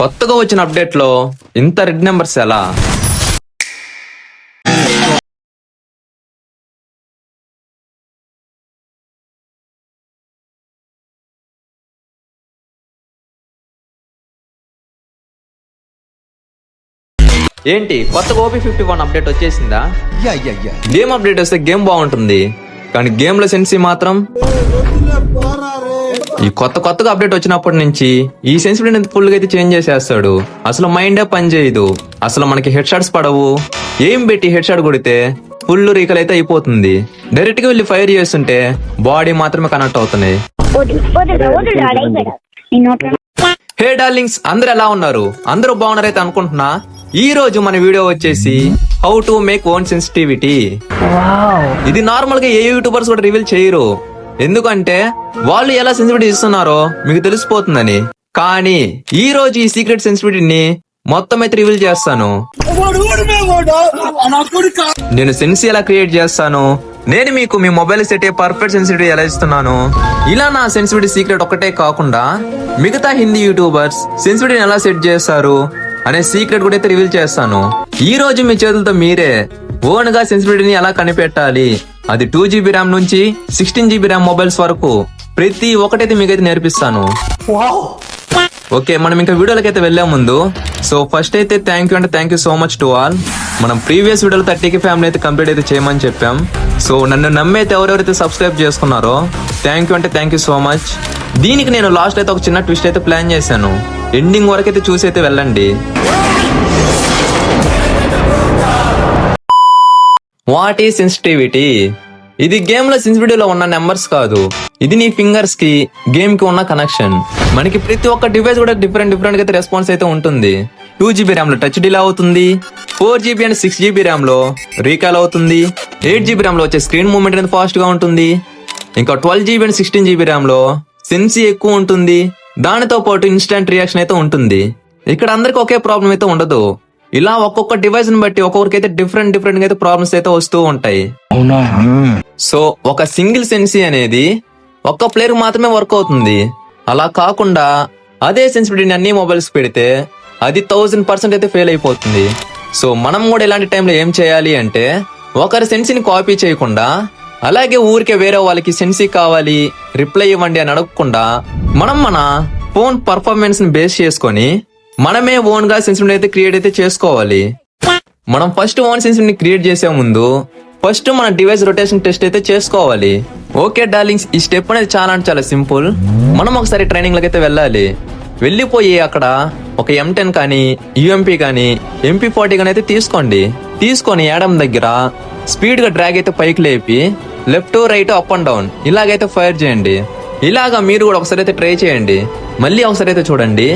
కొత్తగా వచ్చిన అప్డేట్లో ఇంత రెడ్ నెంబర్స్ ఎలా? ఏంటి కొత్తగా ఓపీ ఫిఫ్టీ వన్ అప్డేట్ వచ్చేసిందా. గేమ్ అప్డేట్ వస్తే గేమ్ బాగుంటుంది. కానీ గేమ్లో సెన్సీ మాత్రం ఈ కొత్త కొత్తగా అప్డేట్ వచ్చినప్పటి నుంచి ఈ సెన్సిటివిటీ ఫుల్గా అయితే చేంజ్ చేసేస్తాడు. అసలు మైండే పని చేయదు. అసలు మనకి హెడ్ షాట్స్ పడవు. ఏం పెట్టి హెడ్ షాట్ కొడితే ఫుల్ రీకల్ అయితే అయిపోతుంది. డైరెక్ట్గా వెళ్ళి ఫైర్ చేస్తుంటే బాడీ మాత్రమే కనెక్ట్ అవుతున్నాయి హే డార్లింగ్స్ అందరు ఎలా ఉన్నారు? అందరూ బాగున్నారైతే అనుకుంటున్నా? ఈ రోజు మన వీడియో వచ్చేసి how to make own sensitivity ఇది నార్మల్గా ఏ యూట్యూబర్స్ కూడా రివీల్ చేయరు. ఎందుకంటే వాళ్ళు ఎలా సెన్సిటివిటీ ఇస్తున్నారో మీకు తెలిసిపోతుందని. కానీ ఈ రోజు ఈ సీక్రెట్ సెన్సిటివిటీని మొత్తం అయితే రివీల్ చేస్తాను. నేను సెన్సి ఎలా క్రియేట్ చేస్తాను? నేను మీకు మీ మొబైల్ సెట్ పర్ఫెక్ట్ సెన్సిటివిటీ ఎలా ఇస్తున్నాను? ఇలా నా సెన్సిటివిటీ సీక్రెట్ ఒక్కటే కాకుండా మిగతా హిందీ యూట్యూబర్స్ సెన్సిటివిటీని ఎలా సెట్ చేస్తారు అనే సీక్రెట్ కూడా అయితే రివీల్ చేస్తాను. ఈ రోజు మీ చేతులతో మీరే ఓన్గా సెన్సిటివిటీని ఎలా కనిపెట్టాలి? అది టూ జీబీ ర్యామ్ నుంచి సిక్స్టీన్ జీబీ ర్యామ్ మొబైల్స్ వరకు ప్రతి ఒక్కటైతే మీకైతే నేర్పిస్తాను. ఓకే మనం ఇంకా వీడియోలకి అయితే వెళ్ళే ముందు సో ఫస్ట్ అయితే థ్యాంక్ యూ అంటే thank you so much to all మనం ప్రీవియస్ వీడియోలో థర్టీకి ఫ్యామిలీ అయితే కంప్లీట్ అయితే చేయమని చెప్పాం. సో నన్ను నమ్మైతే ఎవరెవరైతే సబ్స్క్రైబ్ చేసుకున్నారో థ్యాంక్ యూ అంటే థ్యాంక్ యూ సో మచ్ దీనికి నేను లాస్ట్ అయితే ఒక చిన్న ట్విస్ట్ అయితే ప్లాన్ చేశాను. ఎండింగ్ వరకు అయితే చూసి అయితే వెళ్ళండి. వాట్ ఈ సెన్సిటివిటీ ఇది గేమ్లో సెన్సిటివిటీలో ఉన్న నెంబర్స్ కాదు. ఇది నీ ఫింగర్స్కి గేమ్కి ఉన్న కనెక్షన్ మనకి ప్రతి ఒక్క డివైస్ కూడా డిఫరెంట్ డిఫరెంట్ అయితే రెస్పాన్స్ అయితే ఉంటుంది. టూ జీబీ ర్యామ్లో టచ్ డిలే అవుతుంది. Four GB and six GB ర్యామ్లో recall అవుతుంది. ఎయిట్ జీబీ ర్యామ్లో వచ్చే స్క్రీన్ మూవ్మెంట్ అనేది ఫాస్ట్గా ఉంటుంది. ఇంకా twelve GB and sixteen GB ర్యామ్లో sensi ఎక్కువ ఉంటుంది. దానితో పాటు ఇన్స్టెంట్ రియాక్షన్ అయితే ఉంటుంది. ఇక్కడ అందరికి ఒకే ప్రాబ్లం అయితే ఉండదు. ఇలా ఒక్కొక్క డివైస్ని బట్టి ఒక్కొక్కరికి అయితే డిఫరెంట్ డిఫరెంట్ అయితే ప్రాబ్లమ్స్ అయితే వస్తూ ఉంటాయి. సో ఒక సింగిల్ సెన్సీ అనేది ఒక్క ప్లేయర్ మాత్రమే వర్క్ అవుతుంది. అలా కాకుండా అదే సెన్సిటివిటీని అన్ని మొబైల్స్ పెడితే అది థౌజండ్ పర్సెంట్ అయితే ఫెయిల్ అయిపోతుంది. సో మనం కూడా ఇలాంటి టైంలో ఏం చేయాలి అంటే ఒకరి సెన్సీని కాపీ చేయకుండా అలాగే ఊరికే వేరే వాళ్ళకి సెన్సీ కావాలి రిప్లై ఇవ్వండి అని అడగకుండా మనం మన ఫోన్ పర్ఫార్మెన్స్ని బేస్ చేసుకొని మనమే ఓన్గా సెన్సిటివిటీ అయితే క్రియేట్ అయితే చేసుకోవాలి. మనం ఫస్ట్ ఓన్ సెన్సిటివ్ క్రియేట్ చేసే ముందు ఫస్ట్ మన డివైస్ రొటేషన్ టెస్ట్ అయితే చేసుకోవాలి. ఓకే డార్లింగ్స్ ఈ స్టెప్ అనేది చాలా అంటే చాలా సింపుల్ మనం ఒకసారి ట్రైనింగ్ లకి అయితే వెళ్ళాలి. వెళ్ళిపోయి అక్కడ ఒక ఎం టెన్ కానీ యుఎంపీ కానీ ఎంపీ ఫార్టీ కానీ అయితే తీసుకోండి. తీసుకొని ఏడం దగ్గర స్పీడ్గా డ్రాగ్ అయితే పైకి లేపి left right up and down ఇలాగైతే ఫైర్ చేయండి. ఇలాగా మీరు కూడా ఒకసారి అయితే ట్రై చేయండి. మళ్ళీ ఒకసారి అయితే చూడండి.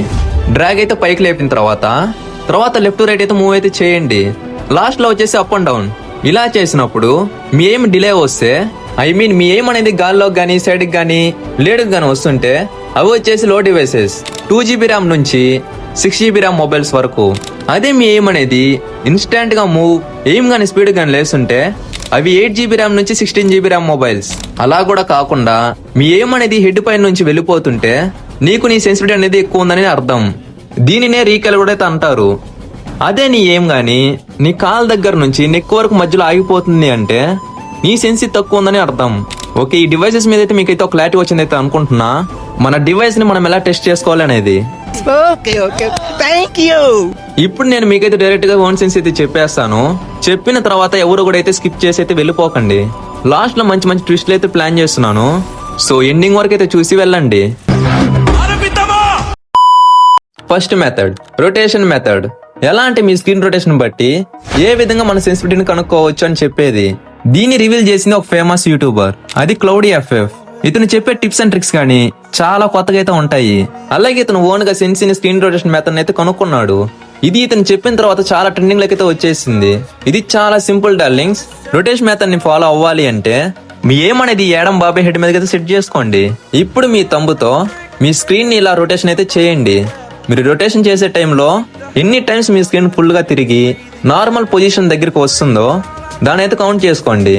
డ్రాగ్ అయితే పైకి లేపిన తర్వాత తర్వాత లెఫ్ట్ రైట్ అయితే మూవ్ అయితే చేయండి. లాస్ట్లో వచ్చేసి అప్ అండ్ డౌన్ ఇలా చేసినప్పుడు మీ ఏం డిలే వస్తే ఐ మీన్ మీ ఏం అనేది గాల్లో గానీ సైడ్ గానీ లేడుకు గానీ వస్తుంటే అవి వచ్చేసి low devices two GB RAM నుంచి సిక్స్ జీబీ ర్యామ్ మొబైల్స్ వరకు. అదే మీ ఏం అనేది ఇన్స్టాంట్గా మూవ్ ఏం గానీ స్పీడ్ గానీ లేస్తుంటే అవి ఎయిట్ జీబీ ర్యామ్ నుంచి సిక్స్టీన్ జీబీ ర్యామ్ మొబైల్స్ అలా కూడా కాకుండా మీ ఏం అనేది హెడ్ పైన నుంచి వెళ్ళిపోతుంటే నీకు నీ సెన్సిటివిటీ అనేది ఎక్కువ ఉందని అర్థం. దీనినే రీకల్ కూడా అయితే అంటారు. అదే నీ ఏం గాని నీ కాల్ దగ్గర నుంచి నెక్ వరకు మధ్యలో ఆగిపోతుంది అంటే నీ సెన్సి తక్కువ ఉందని అర్థం. ఓకే ఈ డివైసెస్ మీద అయితే మీకైతే ఒక క్లారిటీ వచ్చిందైతే అనుకుంటున్నా. మన డివైస్ని మనం ఎలా టెస్ట్ చేసుకోవాలి అనేది. Okay okay. థ్యాంక్ యూ ఇప్పుడు నేను మీకైతే డైరెక్ట్గా ఓన్ సెన్స్ అయితే చెప్పేస్తాను. చెప్పిన తర్వాత ఎవరు కూడా అయితే స్కిప్ చేసి అయితే వెళ్ళిపోకండి. లాస్ట్లో మంచి మంచి ట్విస్ట్లు అయితే ప్లాన్ చేస్తున్నాను. సో ఎండింగ్ వరకు అయితే చూసి వెళ్ళండి. ఫస్ట్ మెథడ్ రొటేషన్ మెథడ్ ఎలా అంటే మీ స్క్రీన్ రొటేషన్ బట్టి ఏ విధంగా మన సెన్సిటివిటీని కనుక్కోవచ్చు అని చెప్పేది. దీన్ని రివీల్ చేసింది ఒక ఫేమస్ యూట్యూబర్ అది క్లౌడీ ఎఫ్ఎఫ్ ఇతను చెప్పే టిప్స్ అండ్ ట్రిక్స్ కానీ చాలా కొత్తగా అయితే ఉంటాయి. అలాగే ఇతను ఓన్గా సెన్సిని స్క్రీన్ రొటేషన్ మెథడ్ అయితే కనుక్కున్నాడు. ఇది ఇతను చెప్పిన తర్వాత చాలా ట్రెండింగ్ అయితే వచ్చేసింది. ఇది చాలా సింపుల్ డార్లింగ్స్. రొటేషన్ మెథడ్ని ఫాలో అవ్వాలి అంటే మీ ఏమనేది ఏడం బాబాయ్ హెడ్ మీద అయితే సెట్ చేసుకోండి. ఇప్పుడు మీ తంబుతో మీ స్క్రీన్ని ఇలా రొటేషన్ అయితే చేయండి. మీరు రొటేషన్ చేసే టైంలో ఎన్ని టైమ్స్ మీ స్క్రీన్ ఫుల్గా తిరిగి నార్మల్ పొజిషన్ దగ్గరికి వస్తుందో దాని అయితే కౌంట్ చేసుకోండి.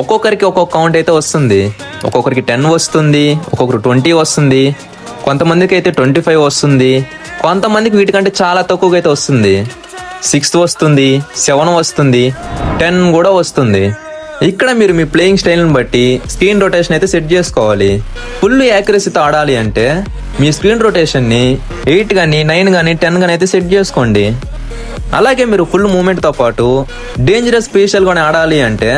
ఒక్కొక్కరికి ఒక్కొక్క కౌంట్ అయితే వస్తుంది. ఒక్కొక్కరికి టెన్ వస్తుంది ఒక్కొక్కరు ట్వంటీ వస్తుంది కొంతమందికి అయితే ట్వంటీ ఫైవ్ వస్తుంది కొంతమందికి వీటికంటే చాలా తక్కువగా అయితే వస్తుంది. సిక్స్త్ వస్తుంది సెవెన్ వస్తుంది టెన్ కూడా వస్తుంది. ఇక్కడ మీరు మీ ప్లేయింగ్ స్టైల్ని బట్టి స్క్రీన్ రొటేషన్ అయితే సెట్ చేసుకోవాలి. ఫుల్ యాక్యురసీతో ఆడాలి అంటే మీ స్క్రీన్ రొటేషన్ని ఎయిట్ కానీ నైన్ కానీ టెన్ కానీ అయితే సెట్ చేసుకోండి. అలాగే మీరు ఫుల్ మూమెంట్తో పాటు డేంజరస్ స్పెషల్గానే ఆడాలి అంటే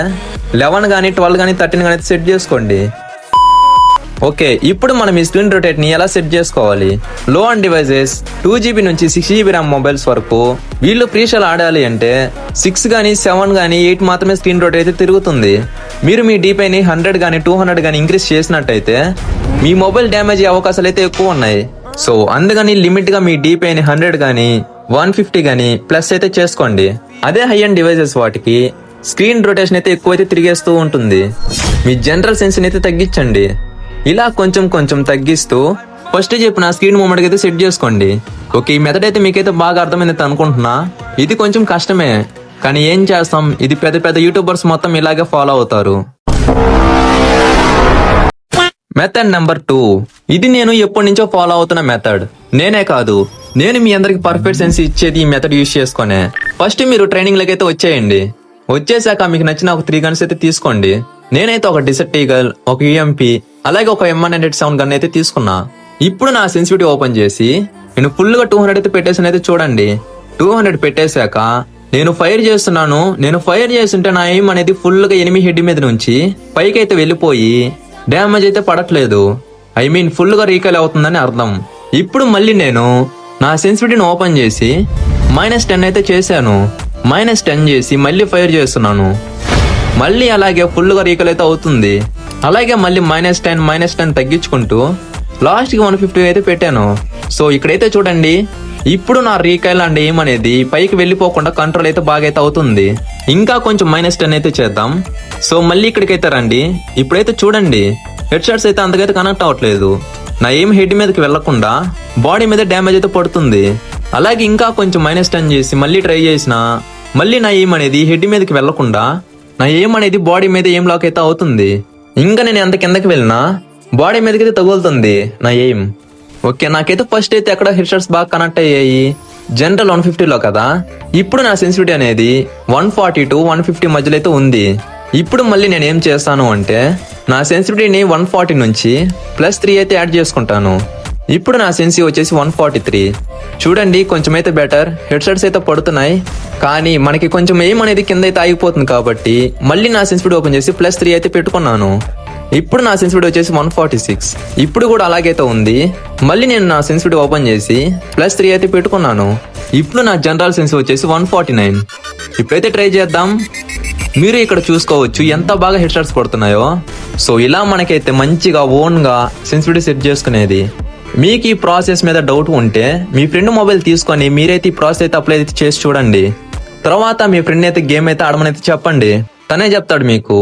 లెవెన్ కానీ ట్వెల్వ్ కానీ థర్టీన్ కానీ అయితే సెట్ చేసుకోండి. ఓకే ఇప్పుడు మనం ఈ స్క్రీన్ రొటేట్ని ఎలా సెట్ చేసుకోవాలి? Low and devices two GB నుంచి సిక్స్ జీబీ ర్యామ్ మొబైల్స్ వరకు వీళ్ళు ప్రీషల్ ఆడాలి అంటే సిక్స్ కానీ సెవెన్ కానీ ఎయిట్ మాత్రమే స్క్రీన్ రొటేట్ అయితే తిరుగుతుంది. మీరు మీ డీపైని హండ్రెడ్ కానీ టూ హండ్రెడ్ కానీ ఇంక్రీస్ చేసినట్టయితే మీ మొబైల్ డ్యామేజ్ అయ్యే అవకాశాలు అయితే ఎక్కువ ఉన్నాయి. సో అందుకని లిమిట్గా మీ డీపైని హండ్రెడ్ కానీ వన్ ఫిఫ్టీ కానీ ప్లస్ అయితే చేసుకోండి. అదే హై అండ్ డివైజెస్ వాటికి స్క్రీన్ రొటేషన్ అయితే ఎక్కువైతే తిరిగేస్తూ ఉంటుంది. మీ జనరల్ సెన్స్ని అయితే తగ్గించండి. ఇలా కొంచెం కొంచెం తగ్గిస్తూ ఫస్ట్ చెప్పిన స్క్రీన్ మూమెంట్ అయితే సెట్ చేసుకోండి. ఓకే ఈ మెథడ్ అయితే మీకైతే బాగా అర్థమైంది అనుకుంటున్నా. ఇది కొంచెం కష్టమే కానీ ఏం చేస్తాం? ఇది పెద్ద పెద్ద యూట్యూబర్స్ మొత్తం ఇలాగే ఫాలో అవుతారు. మెథడ్ నెంబర్ టూ ఇది నేను ఎప్పటి నుంచో ఫాలో అవుతున్న మెథడ్ నేనే కాదు నేను మీ అందరికి పర్ఫెక్ట్ సెన్స్ ఇచ్చేది ఈ మెథడ్ యూస్ చేసుకునే. ఫస్ట్ మీరు ట్రైనింగ్లోకి అయితే వచ్చేయండి. వచ్చేసాక మీకు నచ్చిన ఒక త్రీ గన్స్ అయితే తీసుకోండి. నేనైతే ఒక డిసెట్ ఈగల్ ఒక యూఎంపీ అలాగే ఒక ఎంఎన్ హండ్రెడ్ సెవెన్ గన్ అయితే తీసుకున్నా. ఇప్పుడు నా సెన్సిటివిటీ ఓపెన్ చేసి నేను ఫుల్గా టూ హండ్రెడ్ అయితే పెట్టేసిన అయితే చూడండి. టూ హండ్రెడ్ పెట్టేశాక నేను ఫైర్ చేస్తున్నాను. నేను ఫైర్ చేస్తుంటే నా ఎయిమ్ అనేది ఫుల్గా ఎనిమిది హెడ్ మీద నుంచి పైకి అయితే వెళ్ళిపోయి డ్యామేజ్ అయితే పడట్లేదు. ఐ మీన్ ఫుల్గా అవుతుందని అర్థం. ఇప్పుడు మళ్ళీ నేను నా సెన్సిటివిటీని ఓపెన్ చేసి మైనస్ టెన్ అయితే చేశాను. మైనస్ టెన్ చేసి మళ్ళీ ఫైర్ చేస్తున్నాను. మళ్ళీ అలాగే ఫుల్గా రీకల్ అయితే అవుతుంది. అలాగే మళ్ళీ మైనస్ టెన్ మైనస్ టెన్ తగ్గించుకుంటూ లాస్ట్కి వన్ ఫిఫ్టీ అయితే పెట్టాను. సో ఇక్కడైతే చూడండి ఇప్పుడు నా రీకైల్ అండ్ ఏం అనేది పైకి వెళ్ళిపోకుండా కంట్రోల్ అయితే బాగా అయితే అవుతుంది. ఇంకా కొంచెం మైనస్ టెన్ అయితే చేద్దాం. సో మళ్ళీ ఇక్కడికైతే రండి. ఇప్పుడైతే చూడండి హెడ్ షాట్స్ అయితే అంతకైతే కనెక్ట్ అవ్వట్లేదు. నా ఏం హెడ్ మీదకి వెళ్ళకుండా బాడీ మీద డ్యామేజ్ అయితే పడుతుంది. అలాగే ఇంకా కొంచెం మైనస్ టెన్ చేసి మళ్ళీ ట్రై చేసిన మళ్ళీ నా ఏం అనేది హెడ్ మీదకి వెళ్ళకుండా నా ఏం అనేది బాడీ మీద ఏం లాక్ అయితే అవుతుంది. ఇంకా నేను ఎంత కిందకి వెళ్ళినా బాడీ మీదకి అయితే తగులుతుంది నా ఎయిమ్ ఓకే నాకైతే ఫస్ట్ అయితే ఎక్కడ హెడ్ షాట్స్ బాగా కనెక్ట్ అయ్యాయి. జనరల్ వన్ ఫిఫ్టీలో కదా? ఇప్పుడు నా సెన్సిటివిటీ అనేది one forty to one fifty మధ్యలో అయితే ఉంది. ఇప్పుడు మళ్ళీ నేను ఏం చేస్తాను అంటే నా సెన్సిటివిటీని వన్ ఫార్టీ నుంచి ప్లస్ త్రీ అయితే యాడ్ చేసుకుంటాను. ఇప్పుడు నా సెన్సి వచ్చేసి వన్ ఫార్టీ త్రీ చూడండి కొంచెం అయితే బెటర్ హెడ్సెట్స్ అయితే పడుతున్నాయి. కానీ మనకి కొంచెం ఏం అనేది కింద అయితే ఆగిపోతుంది కాబట్టి మళ్ళీ నా సెన్సిటివిటీ ఓపెన్ చేసి ప్లస్ త్రీ అయితే పెట్టుకున్నాను. ఇప్పుడు నా సెన్సిటివిటీ వచ్చేసి వన్ ఫార్టీ సిక్స్ ఇప్పుడు కూడా అలాగైతే ఉంది. మళ్ళీ నేను నా సెన్సిటివిటీ ఓపెన్ చేసి ప్లస్ త్రీ అయితే పెట్టుకున్నాను. ఇప్పుడు నా జనరల్ సెన్స్ వచ్చేసి వన్ ఫార్టీ నైన్ ఇప్పుడైతే ట్రై చేద్దాం. మీరు ఇక్కడ చూసుకోవచ్చు ఎంత బాగా హెడ్ షాట్స్ పడుతున్నాయో. సో ఇలా మనకైతే మంచిగా ఓన్గా సెన్సిటివిటీ సెట్ చేసుకునేది. మీకు ఈ ప్రాసెస్ మీద డౌట్ ఉంటే మీ ఫ్రెండ్ మొబైల్ తీసుకొని మీరైతే ఈ ప్రాసెస్ అయితే అప్లై అయితే చేసి చూడండి. తర్వాత మీ ఫ్రెండ్ అయితే గేమ్ అయితే ఆడమని అయితే చెప్పండి. తనే చెప్తాడు మీకు.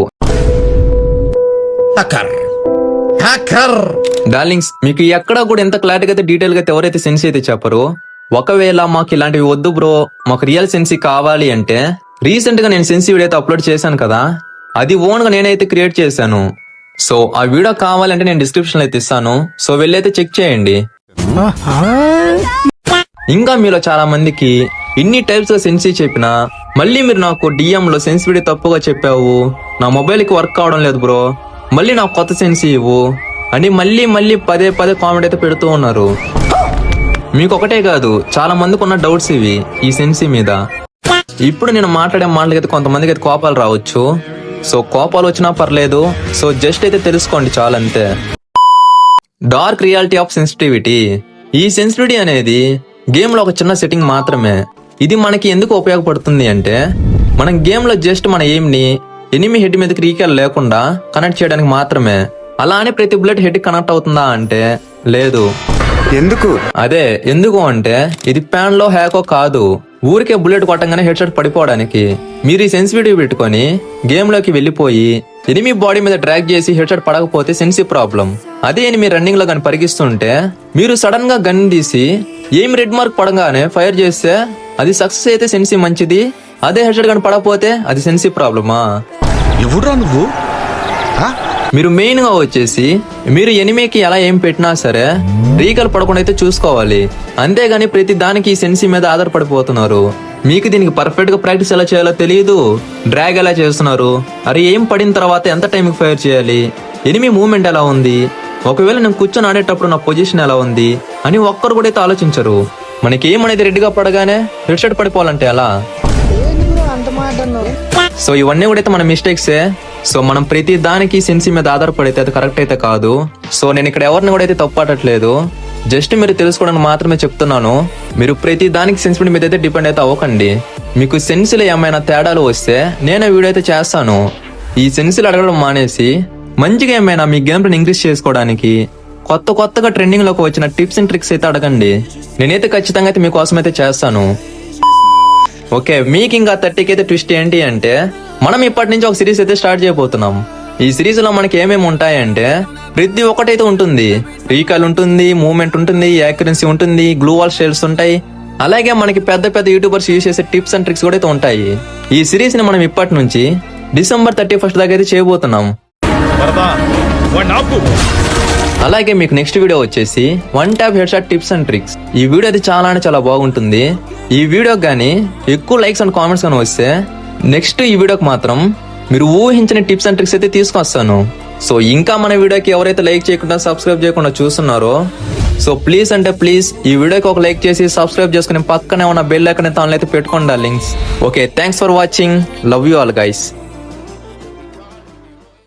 డార్లింగ్స్ మీకు ఎక్కడ కూడా ఎంత క్లారిటీగా అయితే డీటెయిల్గా అయితే ఎవరైతే సెన్సీ అయితే చెప్పరు ఒకవేళ మాకు ఇలాంటివి వద్దు బ్రో మాకు రియల్ సెన్సీ కావాలి అంటే రీసెంట్గా నేను సెన్సీ వీడియో అయితే అప్లోడ్ చేశాను కదా అది ఓన్గా నేనైతే క్రియేట్ చేశాను. సో ఆ వీడియో కావాలంటే నేను డిస్క్రిప్షన్ అయితే ఇస్తాను. సో వెళ్ళైతే చెక్ చేయండి. ఇంకా మీలో చాలా మందికి ఇన్ని టైప్స్గా సెన్సీ చెప్పినా మళ్ళీ మీరు నాకు డిఎం లో సెన్సిటివిటీ తప్పుగా చెప్పావు. నా మొబైల్కి వర్క్ అవడం లేదు బ్రో. మళ్ళీ నాకు కొత్త సెన్సీ ఇవ్వు. అని మళ్ళీ మళ్ళీ పదే పదే కామెంట్ అయితే పెడుతూ ఉన్నారు. మీకు ఒకటే కాదు చాలా మందికి ఉన్న డౌట్స్ ఇవి ఈ సెన్సీ మీద. ఇప్పుడు నేను మాట్లాడే మాటలకైతే కొంతమందికి అయితే కోపాలు రావచ్చు. సో కోపాలు వచ్చినా పర్లేదు. సో జస్ట్ అయితే తెలుసుకోండి చాలంతే. Dark reality of sensitivity. ఈ సెన్సిటివిటీ అనేది గేమ్లో ఒక చిన్న సెట్టింగ్ మాత్రమే. ఇది మనకి ఎందుకు ఉపయోగపడుతుంది అంటే మనం గేమ్లో జస్ట్ మన ఎయిమ్ని ఎనిమి హెడ్ మీదకి రీకెల్ లేకుండా కనెక్ట్ చేయడానికి మాత్రమే. అలా అని ప్రతి బుల్లెట్ హెడ్ కనెక్ట్ అవుతుందా అంటే లేదు. ఎందుకు? అదే ఎందుకు అంటే ఇది ప్యాన్లో హ్యాకో కాదు. ఊరికే బుల్లెట్ కొట్టంగానే హెడ్ షాట్ పడిపోవడానికి మీరు ఈ సెన్సిటివిటీ పెట్టుకొని గేమ్లోకి వెళ్ళిపోయి ఎనిమి బాడీ మీద ట్రాక్ చేసి హెడ్ షాట్ పడకపోతే సెన్సి ప్రాబ్లం అదే ఎనిమి రన్నింగ్లో కానీ పరిగిస్తుంటే మీరు సడన్గా గన్ తీసి ఏం రెడ్ మార్క్ పడగానే ఫైర్ చేస్తే అది సక్సెస్ అయితే సెన్సి మంచిది. అదే హెడ్ షాట్ కానీ పడకపోతే అది సెన్సి ప్రాబ్లమా ఎవడురా నువ్వు? మీరు మెయిన్గా వచ్చేసి మీరు ఎనిమికి ఎలా ఏం పెట్టినా సరే రీకలు పడకుండా అయితే చూసుకోవాలి. అంతేగాని ప్రతి దానికి సెన్సి సెన్సీ మీద ఆధారపడిపోతున్నారు. మీకు దీనికి పర్ఫెక్ట్గా ప్రాక్టీస్ ఎలా చేయాలో తెలియదు డ్రాగ్ ఎలా చేస్తున్నారు. అరే ఏం పడిన తర్వాత ఎంత టైంకి ఫైర్ చేయాలి? ఎనిమి మూమెంట్ ఎలా ఉంది? ఒకవేళ నేను కూర్చొని ఆడేటప్పుడు నా పొజిషన్ ఎలా ఉంది? అని ఒక్కరు కూడా అయితే ఆలోచించరు. మనకి ఏమనేది రెడ్డిగా పడగానే హెడ్ షాట్ పడిపోవాలంటే ఎలా? సో ఇవన్నీ కూడా అయితే మన మిస్టేక్సే సో మనం ప్రతి దానికి సెన్సి మీద ఆధారపడితే అది కరెక్ట్ అయితే కాదు. సో నేను ఇక్కడ ఎవరిని కూడా అయితే తప్పటట్లేదు జస్ట్ మీరు తెలుసుకోవడానికి మాత్రమే చెప్తున్నాను. మీరు ప్రతి దానికి సెన్సిబిలిటీ మీద అయితే డిపెండ్ అయితే అవ్వకండి. మీకు సెన్సిలో ఏమైనా తేడాలు వస్తే నేను వీడియో అయితే చేస్తాను. ఈ సెన్సులు అడగడం మానేసి మంచిగా ఏమైనా మీ గేమ్ ఇంక్రీజ్ చేసుకోవడానికి కొత్త కొత్తగా ట్రెండింగ్లోకి వచ్చిన టిప్స్ అండ్ ట్రిక్స్ అయితే అడగండి. నేనైతే ఖచ్చితంగా అయితే మీకోసం అయితే చేస్తాను. ఓకే మీకు ఇంకా థర్టీకి అయితే ట్విస్ట్ ఏంటి అంటే మనం ఇప్పటి నుంచి ఒక సిరీస్ అయితే స్టార్ట్ చేయబోతున్నాం. ఈ సిరీస్లో మనకి ఏమేమి ఉంటాయంటే ప్రతి ఒక్కటైతే ఉంటుంది. రీకాల్ ఉంటుంది మూవ్మెంట్ ఉంటుంది యాక్యురెన్సీ ఉంటుంది గ్లూవాల్ షేల్స్ ఉంటాయి. అలాగే మనకి పెద్ద పెద్ద యూట్యూబర్స్ యూజ్ చేసే టిప్స్ అండ్ ట్రిక్స్ కూడా అయితే ఉంటాయి. ఈ సిరీస్ని మనం ఇప్పటి నుంచి డిసెంబర్ థర్టీ ఫస్ట్ దాకా అయితే చేయబోతున్నాం. అలాగే మీకు నెక్స్ట్ వీడియో వచ్చేసి one tap head shot tips and tricks ఈ వీడియో అయితే చాలా అంటే చాలా బాగుంటుంది. ఈ వీడియోకి కానీ ఎక్కువ లైక్స్ అండ్ కామెంట్స్ కానీ వస్తే నెక్స్ట్ ఈ వీడియోకి మాత్రం మీరు ఊహించిన టిప్స్ అండ్ ట్రిక్స్ అయితే తీసుకొస్తాను. సో ఇంకా మన వీడియోకి ఎవరైతే లైక్ చేయకుండా సబ్స్క్రైబ్ చేయకుండా చూస్తున్నారో సో ప్లీజ్ అంటే ప్లీజ్ ఈ వీడియోకి ఒక లైక్ చేసి సబ్స్క్రైబ్ చేసుకుని పక్కనే ఉన్న బెల్ ఐకన్ అయితే అయితే పెట్టుకోండి links okay thanks for watching love you all guys